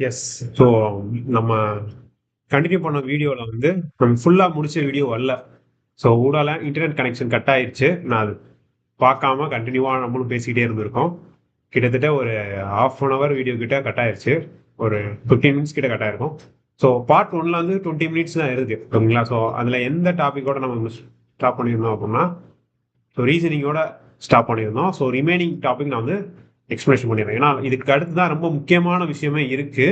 S. So நம்ம continue பண்ண வீடியோவில் வந்து நம்ம ஃபுல்லாக முடிச்ச வீடியோ வரல. ஸோ ஊடால இன்டர்நெட் கனெக்ஷன் கட் ஆயிருச்சு. நான் அது பார்க்காம கண்டினியூவாக நம்மளும் பேசிக்கிட்டே இருந்திருக்கோம். கிட்டத்தட்ட ஒரு 1/2 அன் ஹவர் வீடியோ கிட்ட கட் ஆயிடுச்சு ஒரு 15 மினிட்ஸ் கிட்ட கட் ஆயிருக்கும். ஸோ பார்ட் ஒன்ல வந்து 20 மினிட்ஸ் தான் இருக்கு. ஓகேங்களா? ஸோ அதில் எந்த டாப்பிக்கோட நம்ம ஸ்டாப் பண்ணியிருந்தோம் அப்படின்னா, ஸோ ரீசனிங்கோட ஸ்டாப் பண்ணியிருந்தோம். ஸோ ரிமைனிங் டாபிக் நான் வந்து எக்ஸ்பிளேஷன் பண்ணிடுறேன். ஏன்னா இதுக்கு அடுத்து தான் ரொம்ப முக்கியமான விஷயமே இருக்கு.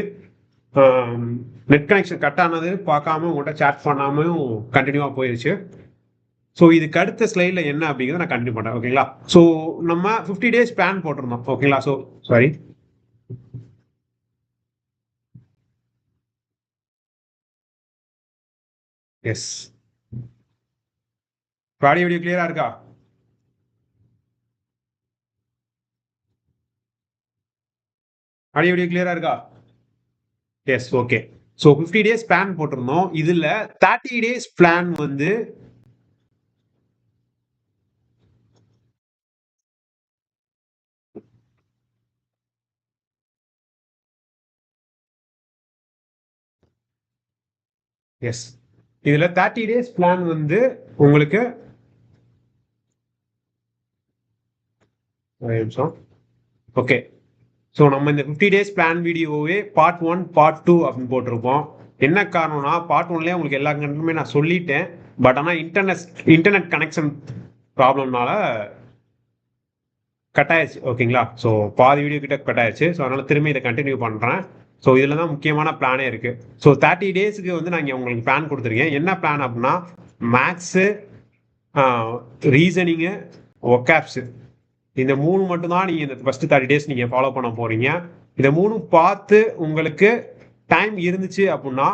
நெட் கனெக்ஷன் கட் ஆனது பார்க்காம உங்கள்கிட்ட சேட் பண்ணாமையும் கண்டினியூவாக போயிடுச்சு ஸோ இதுக்கு அடுத்த ஸ்லைடில் என்ன அப்படிங்கிறத நான் கண்டினியூ பண்ணுறேன் ஓகேங்களா? ஸோ நம்ம 50 டேஸ் பிளான் போட்டிருந்தோம். ஓகேங்களா? So sorry. எஸ். இப்ப ஆடியோ வீடியோ கிளியரா இருக்கா? ஆடியோ வீடியோ கிளியரா இருக்கா? Yes. Okay. So 50 days plan போட்டிருந்தோம். இதுல 30 டேஸ் பிளான் வந்து எஸ். இதுல 30 டேஸ் பிளான் வந்து உங்களுக்கு நிமிஷம். ஓகே. ஸோ நம்ம இந்த 50 டேஸ் பிளான் வீடியோவே பார்ட் ஒன் பார்ட் டூ அப்படின்னு போட்டிருப்போம். என்ன காரணம்னா, பார்ட் ஒன்லேயே உங்களுக்கு எல்லா கண்டென்ட்டுமே நான் சொல்லிட்டேன். பட் ஆனால் இன்டர்நெட் இன்டர்நெட் கனெக்ஷன் ப்ராப்ளம்னால கட் ஆயிடுச்சு ஓகேங்களா? ஸோ பாதி வீடியோ கிட்ட கட் ஆயிடுச்சு ஸோ அதனால் திரும்பி இதை கண்டினியூ பண்ணுறேன் ஸோ இதில் தான் முக்கியமான பிளானே இருக்குது ஸோ தேர்ட்டி டேஸுக்கு வந்து நான் இங்கே உங்களுக்கு பிளான் கொடுத்துருக்கேன் என்ன பிளான் அப்படின்னா, மேக்ஸு ரீசனிங்கு, ஒக்காப்ஸு இந்த 3 மட்டும் தான் நீங்க இந்த ஃபர்ஸ்ட் 30 டேஸ் நீங்க ஃபாலோ பண்ண போறீங்க. இத 3ம் பார்த்து உங்களுக்கு டைம் இருந்துச்சு அப்படின்னா,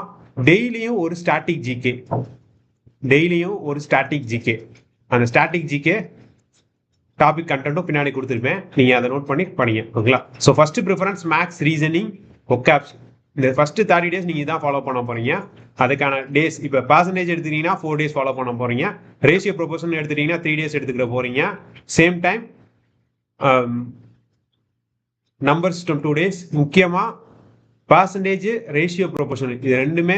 டெய்லியும் ஒரு ஸ்டாட்டிக் ஜிகே. டெய்லியும் ஒரு ஸ்டாட்டிக் ஜிகே. அந்த ஸ்டாட்டிக் ஜிகே டாபிக் கன்டென்ட்டும் பின்னாடி கொடுத்துருப்பேன் நீங்கள் அதை நோட் பண்ணி பண்ணீங்க ஓகேங்களா? So first preference maths reasoning, ஒக்காப்ஸ் இந்த ஃபஸ்ட்டு தேர்ட்டி டேஸ் நீங்கள் இதான் ஃபாலோ பண்ண போகிறீங்க அதுக்கான டேஸ் இப்போ பர்சன்டேஜ் எடுத்துட்டீங்கன்னா ஃபோர் டேஸ் ஃபாலோ பண்ண போகிறீங்க ரேஷியோ ப்ரொபோஷன் எடுத்துட்டீங்கன்னா த்ரீ டேஸ் எடுத்துக்கிற போகிறீங்க same time numbers numbers 2 days. முக்கியமாக பர்சன்டேஜ் ரேஷியோ ப்ரொபோஷனல் இது ரெண்டுமே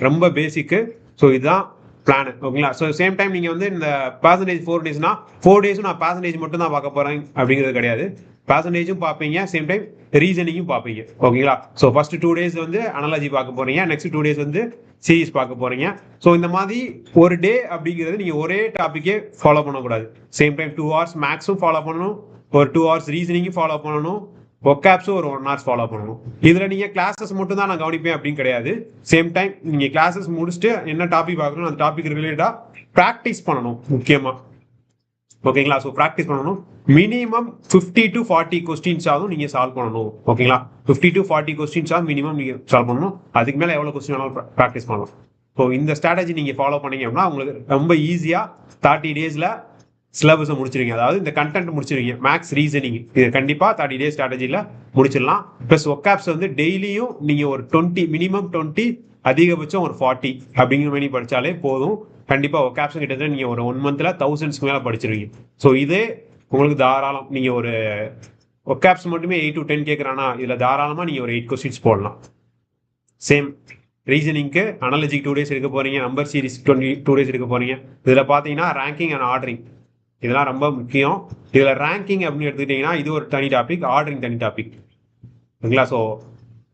ரொம்ப பேசிக்கு. ஸோ இதுதான் பிளான். ஓகேங்களா? ஸோ சேம் டைம் நீங்கள் வந்து இந்த பர்சன்டேஜ் ஃபோர் டேஸ்னா ஃபோர் டேஸும் நான் பர்சன்டேஜ் மட்டும் தான் பார்க்க போகிறேன் அப்படிங்கிறது கிடையாது. பர்சன்டேஜும் பார்ப்பீங்க. சேம் டைம் ரீசனிங்கும் பார்ப்பீங்க. ஓகேங்களா? ஸோ ஃபர்ஸ்ட் டூ டேஸ் வந்து அனாலஜி பார்க்க போறீங்க. நெக்ஸ்ட் டூ டேஸ் வந்து சீரீஸ் பார்க்க போறீங்க. ஸோ இந்த மாதிரி ஒரு டே அப்படிங்கிறது நீங்க ஒரே டாபிக்கே ஃபாலோ பண்ணக்கூடாது. சேம் டைம் டூ ஹவர்ஸ் மேக்ஸும் ஃபாலோ பண்ணணும். ஒரு டூ ஹவர்ஸ் ரீசனிங்கும் ஃபாலோ பண்ணணும். ஒக்காப்ஸும் ஒரு ஒன் ஹவர்ஸ் ஃபாலோ பண்ணணும். இதில் நீங்கள் கிளாஸஸ் மட்டும் தான் நான் கவனிப்பேன் அப்படின்னு கிடையாது. சேம் டைம் நீங்கள் கிளாஸஸ் முடிச்சுட்டு என்ன டாபிக் பார்க்கணும் அந்த டாபிக் ரிலேட்டடா ப்ராக்டிஸ் பண்ணணும் முக்கியமாக ஓகேங்களா? ஸோ ப்ராக்டிஸ் பண்ணணும். மினிமம் 50 டு 40 கொஸ்டின்ஸ் நீங்கள் சால்வ் பண்ணணும். ஓகேங்களா? 50 டு 40 கொஸ்டின்ஸ் மினிமம் நீங்கள் சால்வ் பண்ணணும். அதுக்கு மேலே எவ்வளோ கொஸ்டின் வேணாலும் ப்ராக்டிஸ் பண்ணலாம். ஸோ இந்த ஸ்ட்ராட்டஜி நீங்கள் ஃபாலோ பண்ணீங்க அப்படின்னா உங்களுக்கு ரொம்ப ஈஸியாக தேர்ட்டி டேஸில் சிலபஸை முடிச்சிருங்க அதாவது இந்த கண்டென்ட் முடிச்சிருங்க மேக்ஸ் ரீசனிங் இது கண்டிப்பாக தேர்ட்டி டே ஸ்ட்ராட்டஜியில் முடிச்சிடலாம். ப்ளஸ் ஒக்காப்ஸ் வந்து டெய்லியும் நீங்கள் ஒரு 20 மினிமம் 20 அதிகபட்சம் ஒரு 40 அப்படிங்கிற மாதிரி படித்தாலே போதும். கண்டிப்பா வொக்காப்ஸ் கிட்டத்தட்ட நீங்கள் ஒரு ஒன் மந்த்தில் தௌசண்ட்ஸ்க்கு மேலே படிச்சிருவீங்க. ஸோ இதே உங்களுக்கு தாராளம். நீங்கள் ஒரு ஒக்காப்ஸ் மட்டுமே எயிட் டு 10 கேட்கறானா, இதில் தாராளமாக நீங்கள் ஒரு எயிட் கொஸ்டின்ஸ் போடலாம். சேம் ரீசனிங்க்கு அனாலஜிக் டூ டேஸ் எடுக்க போகிறீங்க நம்பர் சீரிஸ் 22 டேஸ் எடுக்க போகிறீங்க இதில் பார்த்தீங்கன்னா ரேங்கிங் அண்ட் ஆர்டரிங் இதெல்லாம் ரொம்ப முக்கியம். இதில் ரேங்கிங் அப்படின்னு எடுத்துக்கிட்டிங்கன்னா இது ஒரு தனி டாபிக். ஆர்டரிங் தனி டாபிக். ஓகேங்களா? ஸோ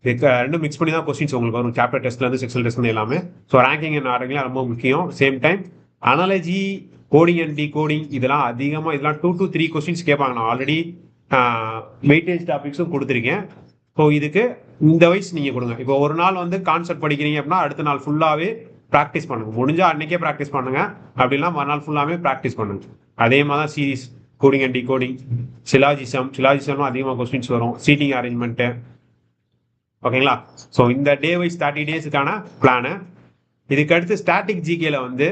இதுக்கு ரெண்டும் மிக்ஸ் பண்ணி தான் கொஸ்டின்ஸ் உங்களுக்கு வரும். சாப்டர் டெஸ்ட்லேருந்து இருந்து டெஸ்ட் எல்லாமே. ஸோ ரேங்கிங் அண்ட் ஆர்டரிங்லாம் ரொம்ப முக்கியம். Same time analogy, coding and decoding இதெல்லாம் அதிகமாக இதெல்லாம் டூ டு த்ரீ கொஸ்டின்ஸ் கேட்பாங்க. நான் ஆல்ரெடி வெயிட்டேஜ் டாபிக்ஸும் கொடுத்துருக்கேன். ஸோ இதுக்கு இந்த வயசு நீங்கள் கொடுங்க. இப்போ ஒரு நாள் வந்து கான்செப்ட் படிக்கிறீங்க அப்படின்னா அடுத்த நாள் ஃபுல்லாகவே ப்ராக்டிஸ் பண்ணுங்க. முடிஞ்சால் அன்னைக்கே ப்ராக்டிஸ் பண்ணுங்க. அப்படி மறுநாள் ஃபுல்லாவே ப்ராக்டிஸ் பண்ணுங்க. அதே மாதிரி தான் series, coding and decoding, syllogism சிலாஜிசம்லாம் அதிகமாக கொஸ்டின்ஸ் வரும். சீட்டிங் அரேஞ்ச்மெண்ட்டு ஓகேங்களா? ஸோ இந்த டே வைஸ் 30 டேஸுக்கான பிளானு. இதுக்கு அடுத்து ஸ்டாட்டிக் ஜிகேல வந்து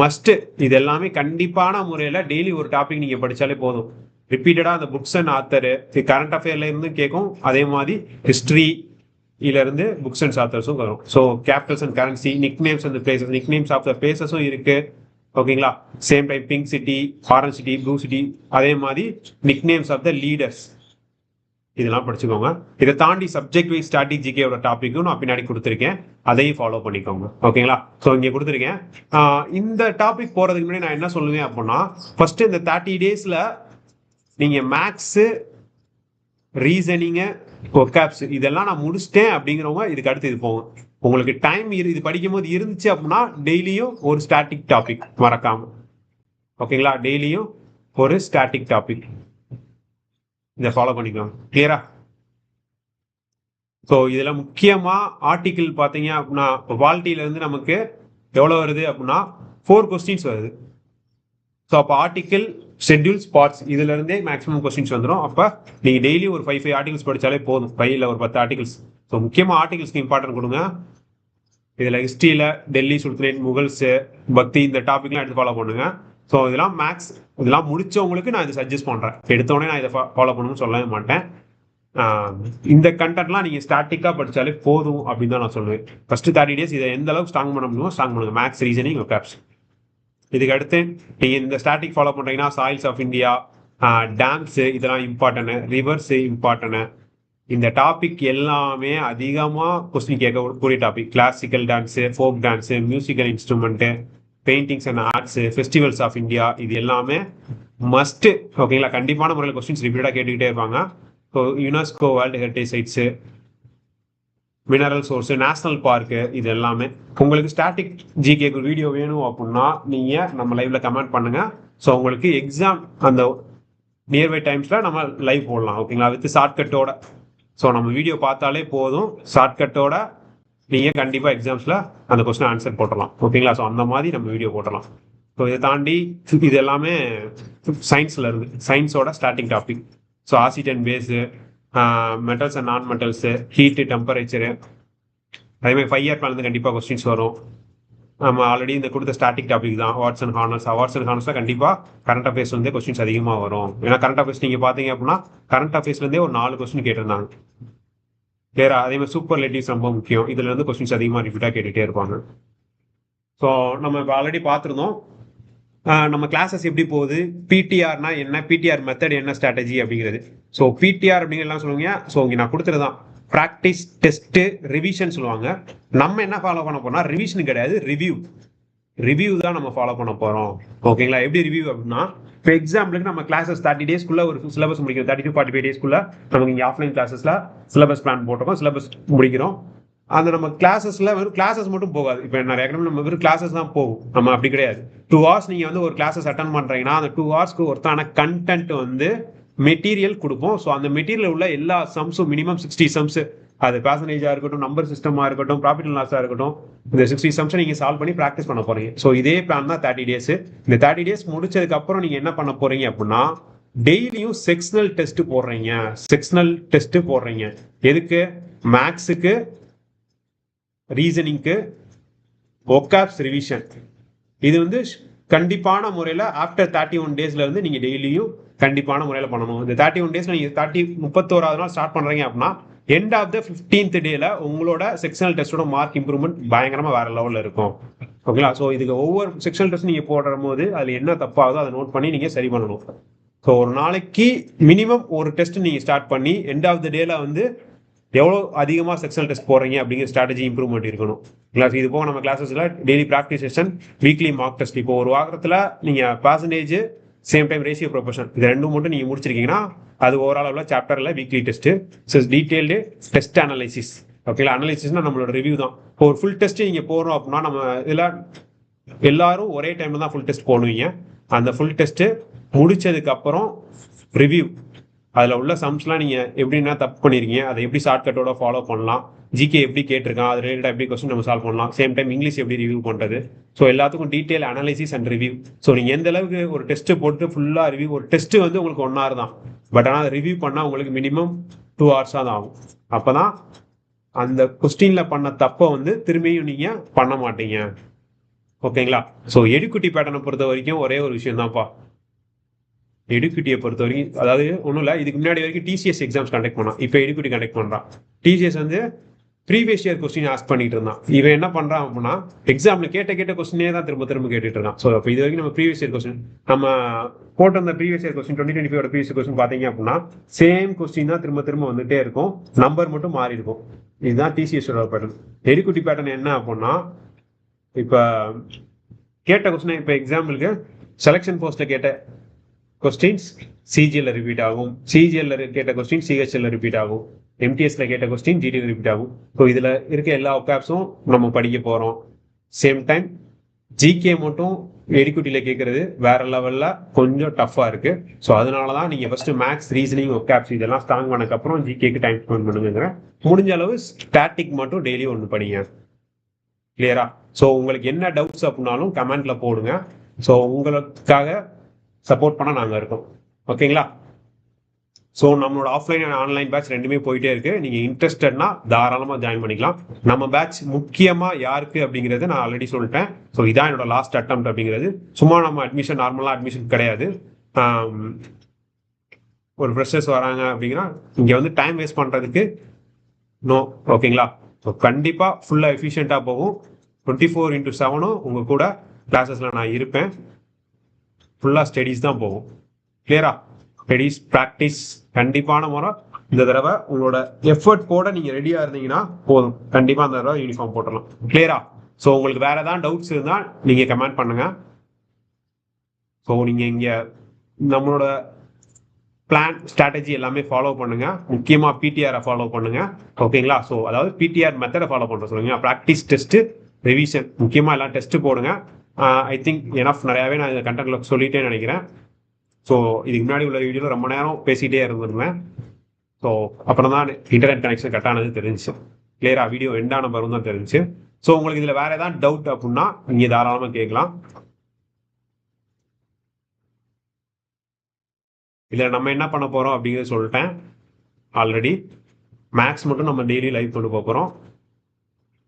மஸ்ட்டு இது எல்லாமே கண்டிப்பான முறையில் டெய்லி ஒரு டாபிக் நீங்கள் படித்தாலே போதும். ரிப்பீட்டடாக அந்த புக்ஸ் அண்ட் ஆத்தரு கரண்ட் அஃபேர்லேருந்து கேட்கும். அதே மாதிரி ஹிஸ்டரி இருந்து புக்ஸ் அண்ட் ஆத்தர்ஸும் வரும். So capitals and currency, nick names and places, nick names of the பிளேசஸும் இருக்குது ஓகேங்களா? Same time pink city, orange city, blue city அதே மாதிரி nick names of the leaders இதெல்லாம் படிச்சுக்கோங்க. இதை தாண்டி சப்ஜெக்ட் வைஸ் ஸ்ட்ராட்டஜிக்கோட டாப்பிக்கும் நான் பின்னாடி கொடுத்துருக்கேன். அதையும் ஃபாலோ பண்ணிக்கோங்க. ஓகேங்களா ஸோ இங்கே கொடுத்துருக்கேன். இந்த டாபிக் போகிறதுக்கு முன்னாடி நான் என்ன சொல்லுவேன் அப்படின்னா ஃபர்ஸ்ட் இந்த தேர்ட்டி டேஸில் நீங்கள் மேக்ஸு ரீசனிங்கு ஒக்காப்ஸ் இதெல்லாம் நான் முடிச்சிட்டேன் அப்படிங்கிறவங்க இதுக்கு அடுத்து இது போகும் உங்களுக்கு டைம் இரு இது படிக்கும்போது இருந்துச்சு அப்படின்னா டெய்லியும் ஒரு ஸ்டாட்டிக் டாபிக் மறக்காம. ஓகேங்களா டெய்லியும் ஒரு ஸ்டாட்டிக் டாபிக் இதை ஃபாலோ பண்ணிக்கோங்க கிளியரா ஸோ இதில் முக்கியமாக ஆர்டிக்கிள் பார்த்தீங்க அப்படின்னா இப்போ நமக்கு எவ்வளோ வருது அப்படின்னா ஃபோர் கொஸ்டின்ஸ் வருது. ஸோ அப்போ ஆர்டிக்கிள் ஷெட்யூல் ஸ்பாட்ஸ் இதுலேருந்தே மேக்ஸிமம் கொஸ்டின்ஸ் வந்துடும் அப்போ நீங்கள் டெய்லி ஒரு ஃபைவ் ஃபைவ் ஆர்டிகல்ஸ் படித்தாலே போதும். ஃபைவ்ல ஒரு பத்து ஆர்டிகல்ஸ் ஸோ முக்கியமாக ஆர்டிகல்ஸ்க்கு இம்பார்ட்டன்ட் கொடுங்க. இதில் ஹிஸ்ட்ரியில் டெல்லி சுல்தனேட் முகல்ஸு பக்தி இந்த டாபிக்லாம் எடுத்து ஃபாலோ பண்ணுங்க. ஸோ இதெல்லாம் மேக்ஸ் இதெல்லாம் முடிச்சவங்களுக்கு நான் இதை சஜஸ்ட் பண்ணுறேன் எடுத்தோடனே நான் இதை ஃபாலோ பண்ணணும்னு சொல்லவே மாட்டேன். இந்த கண்டென்ட்லாம் நீங்கள் ஸ்டாட்டிக்காக படித்தாலே போதும் அப்படின்னு தான் நான் சொல்லுவேன். ஃபர்ஸ்ட் தேர்ட்டி டேஸ் இதை எந்த அளவுக்கு ஸ்ட்ராங் பண்ண முடியுமோ ஸ்ட்ராங் பண்ணுங்க. மேக்ஸ் ரீசனிங் கேப்ஸ் இதுக்கு அடுத்து நீங்கள் இந்த ஸ்டாட்டிக் ஃபாலோ பண்ணுறீங்கன்னா சாயில்ஸ் ஆஃப் இந்தியா டேம்ஸு இதெல்லாம் இம்பார்ட்டனு ரிவர்ஸு இம்பார்ட்டனு இந்த டாபிக் எல்லாமே அதிகமாக கொஸ்டின் கேட்கக்கூடிய topic classical dance folk dance musical instrument paintings and arts festivals of India இது எல்லாமே மஸ்ட்டு ஓகேங்களா கண்டிப்பான முறையில் கொஸ்டின்ஸ் ரிப்பீட்டாக கேட்டுக்கிட்டே இருப்பாங்க. So UNESCO world heritage sites mineral source national park இது எல்லாமே. உங்களுக்கு ஸ்டாட்டிக் ஜிகேக்கு வீடியோ வேணும் அப்படின்னா நீங்கள் நம்ம லைவ்ல கமெண்ட் பண்ணுங்க. ஸோ உங்களுக்கு எக்ஸாம் அந்த நியர்பை டைம்ஸில் நம்ம லைவ் போடலாம். ஓகேங்களா வித் ஷார்ட்கட்டோட ஸோ நம்ம வீடியோ பார்த்தாலே போதும். ஷார்ட்கட்டோட நீங்கள் கண்டிப்பாக எக்ஸாம்ஸில் அந்த கொஸ்டின் ஆன்சர் போட்டலாம் ஓகேங்களா ஸோ அந்த மாதிரி நம்ம வீடியோ போட்டலாம் ஸோ இதை தாண்டி இது எல்லாமே சயின்ஸில் இருக்குது சயின்ஸோட starting topic so acid and base metals and non metals heat temperature அதேமாதிரி ஃபைவ் இயர் பிளான் கண்டிப்பாக கொஸ்டின்ஸ் வரும். நம்ம ஆல்ரெடி இந்த கொடுத்த ஸ்டாட்டிக் டாபிக் தான். Awards and honours awards and ஹானர்ஸ்ல கண்டிப்பாக கரண்ட் அஃபேர்ஸ் வந்து கொஸ்டின்ஸ் அதிகமாக வரும். ஏன்னா கரண்ட் அஃபேர்ஸ் நீங்கள் பார்த்தீங்க அப்படின்னா கரண்ட் அஃபேர்ஸ்லேருந்தே ஒரு நாலு கொஸ்டின் கேட்டிருந்தாங்க. வேற அதே மாதிரி சூப்பர் லேட்டிவ்ஸ் ரொம்ப முக்கியம். இதுல இருந்து கொஸ்டின்ஸ் அதிகமாக ரிப்பீட்டாக கேட்டுகிட்டே இருப்பாங்க. ஸோ நம்ம இப்போ ஆல்ரெடி பார்த்துருந்தோம். நம்ம கிளாஸஸ் எப்படி போகுது? பிடிஆர்னா என்ன? பிடிஆர் மெத்தட் என்ன ஸ்ட்ராட்டஜி அப்படிங்கிறது. ஸோ பிடிஆர் அப்படிங்கிறலாம் சொல்லுவீங்க ஸோ இங்கே நான் கொடுத்துருதான் ப்ராக்டிஸ் டெஸ்ட்டு ரிவிஷன் சொல்லுவாங்க. நம்ம என்ன ஃபாலோ பண்ண போறோம்னா ரிவிஷன் கிடையாது ரிவ்யூ ரிவ்யூ தான் நம்ம ஃபாலோ பண்ண போறோம். ஓகேங்களா எப்படி ரிவ்யூ அப்படின்னா இப்போ எக்ஸாம்பிளுக்கு நம்ம கிளாஸஸ் தேர்ட்டி டேஸ்க்குள்ள ஒரு சிலபஸ் முடிக்கிறோம். தேர்ட்டி டூ ஃபார்ட்டி ஃபைவ் டேஸ்க்குள்ள நமக்கு இங்கே ஆஃப்லைன் கிளாஸஸ்ல சிலபஸ் பிளான் போட்டிருக்கோம். சிலபஸ் முடிக்கிறோம். அந்த நம்ம கிளாஸஸ்ல வெறும் கிளாஸஸ் மட்டும் போகாது. இப்போ நிறைய இடத்துல நம்ம வெறும் கிளாஸஸ் தான் போகும். நம்ம அப்படி கிடையாது. டூ ஹவர்ஸ் நீங்கள் வந்து ஒரு கிளாஸஸ் அட்டன் பண்ணுறீங்கன்னா அந்த டூ ஹவர்ஸ்க்கு ஒருத்தான கண்டென்ட் வந்து மெட்டீரியல் கொடுப்போம். ஸோ அந்த மெட்டீரியல் உள்ள எல்லா சம்ஸும் மினிமம் சிக்ஸ்டி சம்ஸ் அது பேசனேஜா இருக்கட்டும் நம்பர் சிஸ்டமா இருக்கட்டும் ப்ராஃபிட் அண்ட் லாஸா இருக்கட்டும் இந்த சிக்ஸ்டி சம்ஸை நீங்க சால்வ் பண்ணி ப்ராக்டிஸ் பண்ண போறீங்க. ஸோ இதே பிளான் தான் தேர்ட்டி டேஸ் இந்த தேர்ட்டி டேஸ் முடிச்சதுக்கு அப்புறம் நீங்க என்ன பண்ண போறீங்க அப்படின்னா டெய்லியும் செக்ஷனல் டெஸ்ட் போடுறீங்க. செக்ஷனல் டெஸ்ட் போடுறீங்க. எதுக்கு? மேக்ஸுக்கு ரீசனிங்க்கு ஒக்காப்ஸ் ரிவிஷன் இது வந்து கண்டிப்பான முறையில் ஆஃப்டர் தேர்ட்டி ஒன் டேஸில் வந்து நீங்கள் டெய்லியும் கண்டிப்பான முறையில் பண்ணணும். இந்த தேர்ட்டி ஒன் டேஸ் நீங்கள் தேர்ட்டி முப்பத்தோராவது நாள் ஸ்டார்ட் பண்ணுறீங்க அப்படின்னா எண்ட் ஆஃப் த ஃபிஃப்டீன்த் டேல உங்களோட செக்ஷனல் டெஸ்டோட மார்க் இம்ப்ரூவ்மெண்ட் பயங்கரமாக வேற லெவலில் இருக்கும். ஓகேங்களா ஸோ இதுக்கு ஒவ்வொரு செக்ஷனல் டெஸ்ட் நீங்கள் போடுற போது அதில் என்ன தப்பாகுதோ அதை நோட் பண்ணி நீங்கள் சரி பண்ணணும். ஸோ ஒரு நாளைக்கு மினிமம் ஒரு டெஸ்ட் நீங்கள் ஸ்டார்ட் பண்ணி எண்ட் ஆஃப் த டேல வந்து எவ்வளோ அதிகமாக செக்ஷனல் டெஸ்ட் போடுறீங்க அப்படிங்கிற ஸ்ட்ராட்டஜி இம்ப்ரூவ்மெண்ட் இருக்கணும். கிளாஸ் இது போக நம்ம கிளாஸஸில் daily practice session weekly mark test இப்போ ஒரு வாரத்தில் நீங்கள் percentage same time ratio proportion இது ரெண்டும் மட்டும் நீங்கள் முடிச்சிருக்கீங்கன்னா அது ஓவரால் உள்ள சாப்டரில் weekly test so detailed test analysis ஓகேங்களா அனலைசிஸ்னா நம்மளோட ரிவ்யூ தான். இப்போ ஒரு ஃபுல் டெஸ்ட்டு நீங்கள் போகிறோம் அப்படின்னா நம்ம இதில் எல்லாரும் ஒரே டைமில் தான் ஃபுல் டெஸ்ட் போடுவீங்க. அந்த ஃபுல் டெஸ்ட்டு முடிச்சதுக்கப்புறம் ரிவ்யூ அதில் உள்ள சம்ஸ்லாம் நீங்கள் எப்படின்னா தப்பு பண்ணிருக்கீங்க. அதை எப்படி ஷார்ட்கட்டோட ஃபாலோ பண்ணலாம். ஜிகே எப்படி கேட்டிருக்கான். அது ரிலேட்டட் எப்படி கொஸ்டின் நம்ம சால்வ் பண்ணலாம். சேம் டைம் இங்கிலீஷ் எப்படி ரிவ்யூ பண்ணுறது ஸோ எல்லாத்துக்கும் detail analysis and review so நீங்கள் எந்த அளவுக்கு ஒரு டெஸ்ட்டு போட்டு ஃபுல்லாக ரிவ்யூ ஒரு டெஸ்ட் வந்து உங்களுக்கு ஒன் ஹவர் தான். பட் ஆனால் அதை ரிவ்யூ பண்ணால் உங்களுக்கு மினிமம் டூ ஹவர்ஸாக தான் ஆகும். அப்போ தான் அந்த கொஸ்டினில் பண்ண தப்பை வந்து திரும்பியும் நீங்கள் பண்ண மாட்டீங்க. ஓகேங்களா ஸோ எடுக்குட்டி பேட்டர்னை பொறுத்த வரைக்கும் ஒரே ஒரு விஷயம் தான்ப்பா எடுக்குட்டியை பொறுத்த வரைக்கும் அதாவது ஒன்றும் இல்லை இதுக்கு முன்னாடி வரைக்கும் டிசிஎஸ் எக்ஸாம்ஸ் கண்டக்ட் பண்ணான். இப்போ எடுக்குட்டி கண்டக்ட் பண்ணுறான் டிசிஎஸ் வந்து ப்ரீவியஸ் இயர் கொஸ்டின் ஆஸ்க் பண்ணிட்டு இருந்தான். இவன் என்ன பண்ணுறான் அப்படின்னா எக்ஸாமில் கேட்ட கேட்ட கொஸ்டினே தான் திரும்ப திரும்ப கேட்டுட்டு இருக்கான். ஸோ அப்போ இது வரைக்கும் நம்ம ப்ரீவியஸ் இயர் கொஸ்டின் நம்ம போட்டிருந்த அந்த previous year question twenty twenty five previous question பார்த்தீங்க அப்படின்னா சேம் கொஸ்டின் தான் திரும்ப திரும்ப வந்துட்டே இருக்கும். நம்பர் மட்டும் மாறி இருக்கும். இதுதான் டிசிஎஸோட பேட்டர்ன் எரிக்குட்டி பேட்டர்ன் என்ன அப்படின்னா இப்போ கேட்ட கொஸ்டின் இப்போ எக்ஸாம்பிளுக்கு செலெக்ஷன் போஸ்ட்டில் கேட்ட கொஸ்டின்ஸ் சிஜிஎல்ல ரிப்பீட் ஆகும். சிஜிஎல்ல கேட்ட கொஸ்டின் சிஹெச்எல்ல ரிப்பீட் ஆகும். எம்டிஎஸ்ல கேட்ட கொஸ்டின் ஜிடிஎல் ரிப்பீட் ஆகும். ஸோ இதுல இருக்க எல்லா ஒக்காப்ஸும் நம்ம படிக்க போறோம். சேம் டைம் ஜிகே மட்டும் எடிக்குட்டியில கேட்கறது வேற லெவல்ல கொஞ்சம் டஃப்பா இருக்கு. ஸோ அதனால தான் நீங்க ஃபர்ஸ்ட் மேக்ஸ் ரீசனிங் ஒக்காப்ஸ் இதெல்லாம் ஸ்ட்ராங் பண்ணக்கப்புறம் ஜிகேக்கு டைம் ஸ்பெண்ட் பண்ணுங்கிறேன் முடிஞ்ச அளவு ஸ்டாட்டிக் மட்டும் டெய்லி ஒன்று படிங்க. கிளியரா ஸோ உங்களுக்கு என்ன டவுட்ஸ் அப்படின்னாலும் கமெண்ட்ல போடுங்க. ஸோ உங்களுக்காக சப்போர்ட் பண்ண நாங்கள் இருக்கோம். ஓகேங்களா? ஸோ நம்மளோட ஆஃப்லைன் அண்ட் ஆன்லைன் பேட்ச் ரெண்டுமே போயிட்டே இருக்கு. நீங்க இன்ட்ரெஸ்டட்னா தாராளமாக ஜாயின் பண்ணிக்கலாம். நம்ம பேட்ச் முக்கியமா யாருக்கு அப்படிங்கிறது நான் ஆல்ரெடி சொல்லிட்டேன். ஸோ இதான் என்னோட லாஸ்ட் அட்டம் அப்படிங்கிறது. சும்மா நம்ம அட்மிஷன் நார்மலாக அட்மிஷன் கிடையாது. ஒரு ஃப்ரெஷர்ஸ் வராங்க அப்படின்னா இங்கே வந்து டைம் வேஸ்ட் பண்ணுறதுக்கு நோ ஓகேங்களா? ஸோ கண்டிப்பாக ஃபுல்லாக எஃபிஷியண்ட்டாக போகும். டுவெண்ட்டி ஃபோர் இன்ட்டு செவனும் உங்கள் கூட கிளாஸஸில் நான் இருப்பேன். ஃபுல்லாக ஸ்டடீஸ் தான் போகும். கிளியரா ஸ்டடீஸ் ப்ராக்டிஸ் கண்டிப்பான முறை இந்த தடவை உங்களோட எஃபர்ட் போட நீங்கள் ரெடியாக இருந்தீங்கன்னா போதும். கண்டிப்பாக அந்த தடவை யூனிஃபார்ம் போட்டுடலாம். கிளியரா ஸோ உங்களுக்கு வேற ஏதாவது டவுட்ஸ் இருந்தால் நீங்கள் கமெண்ட் பண்ணுங்க. ஸோ நீங்கள் இங்கே நம்மளோட பிளான் ஸ்ட்ராட்டஜி எல்லாமே ஃபாலோ பண்ணுங்க. முக்கியமாக பிடிஆரை ஃபாலோ பண்ணுங்க. ஓகேங்களா ஸோ அதாவது பிடிஆர் மெத்தடை ஃபாலோ பண்ணுற சொல்லுங்க. ப்ராக்டிஸ் டெஸ்ட்டு ரிவிஷன் முக்கியமாக எல்லாம் டெஸ்ட்டு போடுங்க. ஐ திங்க் எனஃப் நிறையாவே நான் இந்த கண்டென்ட்ல சொல்லிட்டே நினைக்கிறேன். ஸோ இதுக்கு முன்னாடி உள்ள வீடியோவில் ரொம்ப நேரம் பேசிகிட்டே இருந்திருந்தேன். ஸோ அப்புறம் தான் இன்டர்நெட் கனெக்ஷன் கட் ஆனது தெரிஞ்சுச்சு. வீடியோ எண்டான பருவம் தான் தெரிஞ்சு ஸோ உங்களுக்கு இதில் வேற ஏதாவது டவுட் அப்படின்னா நீங்கள் தாராளமாக கேட்கலாம். இதில் நம்ம என்ன பண்ண போகிறோம் அப்படிங்கிறத சொல்லிட்டேன். ஆல்ரெடி மேக்ஸ் மட்டும் நம்ம டெய்லி லைவ் கொண்டு போகிறோம்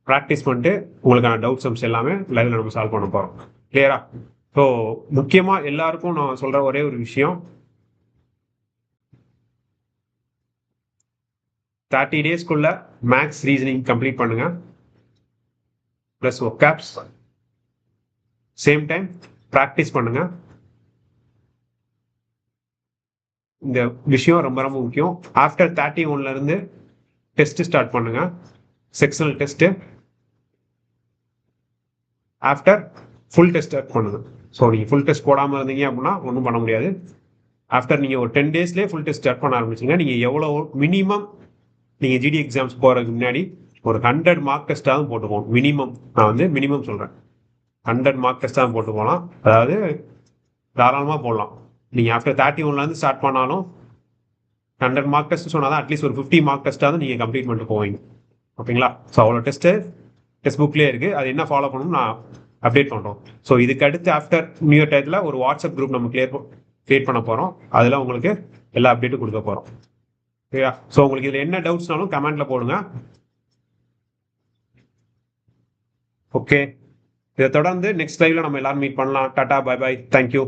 ப்ராக்டிஸ் பண்ணிட்டு உங்களுக்கான டவுட் சம்ஸ் எல்லாமே லைவ்ல நம்ம சால்வ் பண்ண போகிறோம் கிளியரா ஸோ முக்கியமாக எல்லாருக்கும் நான் சொல்கிற ஒரே ஒரு விஷயம். தேர்ட்டி டேஸ்க்குள்ள மேக்ஸ் ரீசனிங் கம்ப்ளீட் பண்ணுங்க. ப்ளஸ் ஒக்காப்ஸ் சேம் டைம் ப்ராக்டிஸ் பண்ணுங்க. இந்த விஷயம் ரொம்ப ரொம்ப முக்கியம். ஆஃப்டர் தேர்ட்டி ஒன்ல இருந்து டெஸ்ட் ஸ்டார்ட் பண்ணுங்க. Sectional test after full test பண்ணுது. பண்ணுங்க ஸோ நீங்கள் ஃபுல் டெஸ்ட் போடாமல் இருந்தீங்க அப்படின்னா ஒன்றும் பண்ண முடியாது. ஆஃப்டர் நீங்கள் ஒரு டென் டேஸ்லேயே ஃபுல் டெஸ்ட் ஸ்டார்ட் பண்ண ஆரம்பிச்சிங்கன்னா நீங்கள் எவ்வளோ மினிமம் நீங்கள் ஜிடி எக்ஸாம்ஸ் போகிறதுக்கு முன்னாடி ஒரு ஹண்ட்ரட் மார்க் டெஸ்ட்டாகவும் போட்டு போகணும் மினிமம் நான் வந்து மினிமம் சொல்கிறேன் ஹண்ட்ரட் மார்க் டெஸ்ட்டாக போட்டு போகலாம் அதாவது தாராளமாக போடலாம். நீங்கள் ஆஃப்டர் தேர்ட்டி ஒன்லேருந்து ஸ்டார்ட் பண்ணாலும் ஹண்ட்ரட் மார்க் டெஸ்ட் சொன்னால் தான் அட்லீஸ்ட் ஒரு ஃபிஃப்டி மார்க் டெஸ்ட்டாக தான் நீங்கள் கம்ப்ளீட் பண்ணிட்டு போவீங்க. ஓகேங்களா? ஸோ அவ்வளோ டெஸ்ட்டு டெக்ஸ்ட் புக்லேயே இருக்குது அது என்ன ஃபாலோ பண்ணணும் நான் அப்டேட் பண்ணுறோம் ஸோ இதுக்கு அடுத்து ஆஃப்டர் நியூ இயர் டயத்தில் ஒரு வாட்ஸ்அப் குரூப் நம்ம கிளியர் கிரியேட் பண்ண போகிறோம் அதில் உங்களுக்கு எல்லா அப்டேட்டும் கொடுக்க போகிறோம் சரியா ஸோ உங்களுக்கு இதில் என்ன டவுட்ஸ்னாலும் கமெண்ட்டில் போடுங்க. ஓகே இதை தொடர்ந்து நெக்ஸ்ட் லைவ்ல நம்ம எல்லாரும் மீட் பண்ணலாம். டாடா பாய் பாய் தேங்க்யூ